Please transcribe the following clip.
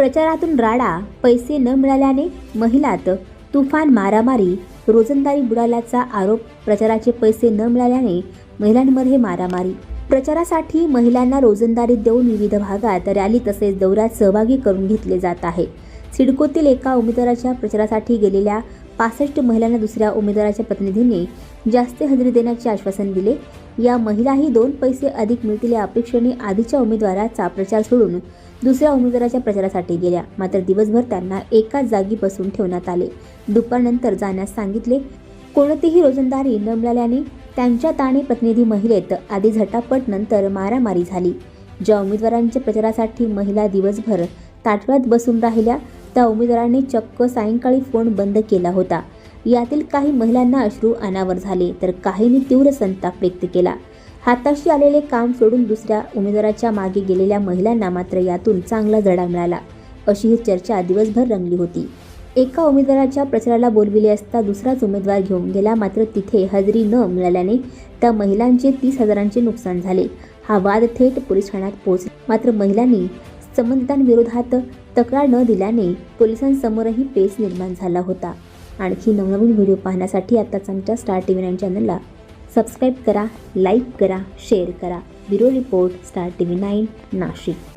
प्रचारातून राडा पैसे न मिळाल्याने महिलात तुफान मारामारी रोजंदारी बुडाल्याचा आरोप प्रचाराचे पैसे न मिळाल्याने महिलांमध्ये मारामारी. प्रचारासाठी महिलांना रोजंदारी देऊन विविध भागात रॅली तसेच दौऱ्यात सहभागी करून घेतले जात आहे. सिडकोतील एका उमेदवाराच्या प्रचारासाठी गेलेल्या पासष्ट महिलांना दुसऱ्या उमेदवाराच्या प्रतिनिधींनी जास्त हजेरी देण्याचे आश्वासन दिले. या महिलाही दोन पैसे अधिक मिळतील या अपेक्षेने आधीच्या उमेदवाराचा प्रचार सोडून दुसऱ्या उमेदवाराच्या प्रचारासाठी गेल्या. मात्र दिवसभर त्यांना एकाच जागी बसून ठेवण्यात आले. दुपारनंतर जाण्यास सांगितले. कोणतीही रोजंदारी न मिळाल्याने त्यांच्या ताणे प्रतिनिधी महिलेत आधी झटापट नंतर मारामारी झाली. ज्या उमेदवारांच्या प्रचारासाठी महिला दिवसभर ताटव्यात बसून राहिल्या त्या उमेदवारांनी चक्क सायंकाळी फोन बंद केला होता. यातील काही महिलांना अश्रू अनावर झाले तर काहींनी तीव्र संताप व्यक्त केला. हाताशी आलेले काम सोडून दुसऱ्या उमेदवाराच्या मागे गेलेल्या महिलांना मात्र यातून चांगला जडा मिळाला. अशी ही चर्चा दिवसभर रंगली होती. एका उमेदवाराच्या प्रचाराला बोलविले असता दुसराच उमेदवार घेऊन गेला मात्र तिथे हजेरी न मिळाल्याने त्या महिलांचे तीस हजारांचे नुकसान झाले. हा वाद थेट पोलीस ठाण्यात पोहोचला. मात्र महिलांनी संबंधितांविरोधात तक्रार न दिल्याने पोलिसांसमोरही पेच निर्माण झाला होता. आणखी नवनवीन व्हिडिओ पाहण्यासाठी आताच आमच्या स्टार टी व्ही नाईन चॅनलला सबस्क्राईब करा लाईक करा शेअर करा. Bureau report star T V nine Nashik.